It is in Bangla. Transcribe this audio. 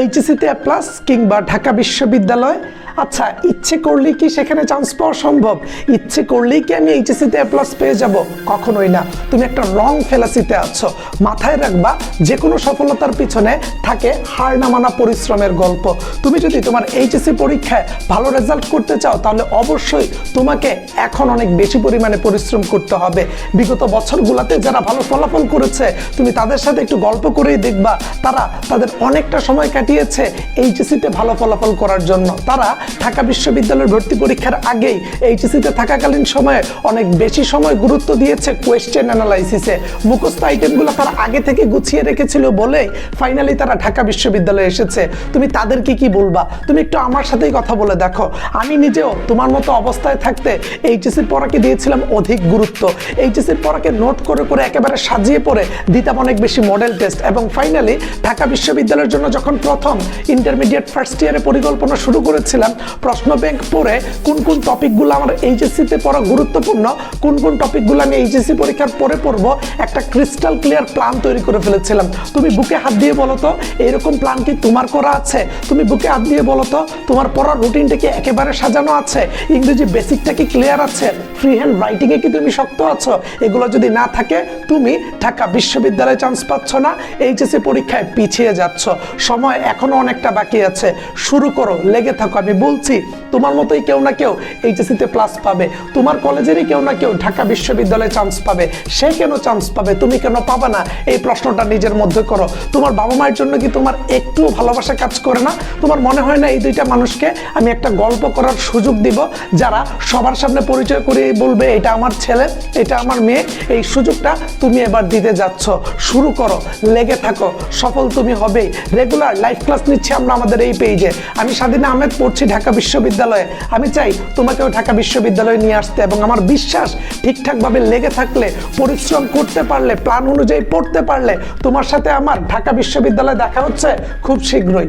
এইচএসিতে প্লাস কিংবা ঢাকা বিশ্ববিদ্যালয় আচ্ছা ইচ্ছে করলেই কি সেখানে চান্স পাওয়া সম্ভব? ইচ্ছে করলেই কি আমি এইচএসিতে প্লাস পেয়ে যাব? কখনোই না। তুমি একটা রং ফেলাসিতে আছো। মাথায় রাখবা যে কোনো সফলতার পিছনে থাকে হার না মানা পরিশ্রমের গল্প। তুমি যদি তোমার এইচএসসি পরীক্ষায় ভালো রেজাল্ট করতে চাও, তাহলে অবশ্যই তোমাকে এখন অনেক বেশি পরিমাণে পরিশ্রম করতে হবে। বিগত বছরগুলোতে যারা ভালো ফলাফল করেছে, তুমি তাদের সাথে একটু গল্প করেই দেখবা। তারা তাদের অনেকটা সময় কাটিয়েছে এইচএসসিতে ভালো ফলাফল করার জন্য। তারা ঢাকা বিশ্ববিদ্যালয়ের ভর্তি পরীক্ষার আগেই এইচএসসিতে থাকাকালীন সময়ে অনেক বেশি সময় গুরুত্ব দিয়েছে কোয়েশ্চেন অ্যানালাইসিসে মুখস্থ আইটেমগুলো তারা আগে থেকে গুছিয়ে রেখেছিল বলেই ফাইনালি তারা ঢাকা বিশ্ববিদ্যালয়ে এসেছে। তুমি তাদেরকে কি বলবা? তুমি একটু আমার সাথেই কথা বলে দেখো। আমি নিজেও তোমার মতো অবস্থায় থাকতে এইচএসির পড়াকে দিয়েছিলাম অধিক গুরুত্ব। এইচএসির পড়াকে নোট করে করে একেবারে সাজিয়ে পড়ে দিতাম অনেক বেশি মডেল টেস্ট এবং ফাইনালি ঢাকা বিশ্ববিদ্যালয়ের জন্য যখন প্রথম ইন্টারমিডিয়েট ফার্স্ট ইয়ারে পরিকল্পনা শুরু করেছিলাম প্রশ্ন ব্যাংক পড়ে কোন কোন টপিকগুলো আমার এইচএসসিতে পড়া গুরুত্বপূর্ণ, কোন কোন টপিকগুলো আমি এইচএসসি পরীক্ষার পরে পড়ব, একটা ক্রিস্টাল ক্লিয়ার প্ল্যান তৈরি করে ফেলেছিলাম। তুমি বুকে হাত দিয়ে বলো তো এইরকম প্ল্যান কি তোমার করা আছে? তুমি বুকে হাত দিয়ে বলো তো, তোমার পড়ার রুটিনটা কি একেবারে সাজানো আছে? ইংরেজি বেসিকটা কি ক্লিয়ার আছে? ফ্রি হ্যান্ড রাইটিংয়ে কি তুমি শক্ত আছো? এগুলো যদি না থাকে, তুমি ঢাকা বিশ্ববিদ্যালয়ে চান্স পাচ্ছ না এইচএসসি পরীক্ষায় পিছিয়ে যাচ্ছ। সময় এখনও অনেকটা বাকি আছে। শুরু করো, লেগে থাকো, আমি বলছি, তোমার মতোই কেউ না কেউ এইচএসসিতে প্লাস পাবে, তোমার কলেজেরই কেউ না কেউ ঢাকা বিশ্ববিদ্যালয়ে চান্স পাবে। সে কেন চান্স পাবে, তুমি কেন পাবে না? এই প্রশ্নটা নিজের মধ্যে করো। তোমার বাবা মায়ের জন্য কি তোমার একটু ভালোবাসা কাজ করে না? তোমার মনে হয় না এই দুইটা মানুষকে আমি একটা গল্প করার সুযোগ দিব, যারা সবার সামনে পরিচয় করে বলবে, এটা আমার ছেলে, এটা আমার মেয়ে, এই সুযোগটা তুমি এবার দিতে যাচ্ছ। শুরু করো, লেগে থাকো, সফল তুমি হবেই। রেগুলার লাইভ ক্লাস নিচ্ছি আমরা আমাদের এই পেজে আমি স্বাধীন আহমেদ পড়ছি ঢাকা বিশ্ববিদ্যালয়ে। আমি চাই তোমাকেও ঢাকা বিশ্ববিদ্যালয়ে নিয়ে আসতে এবং আমার বিশ্বাস ঠিকঠাকভাবে লেগে থাকলে, পরিশ্রম করতে পারলে প্ল্যান অনুযায়ী পড়তে পারলে তোমার সাথে আমার ঢাকা বিশ্ববিদ্যালয়ে দেখা হচ্ছে খুব শীঘ্রই।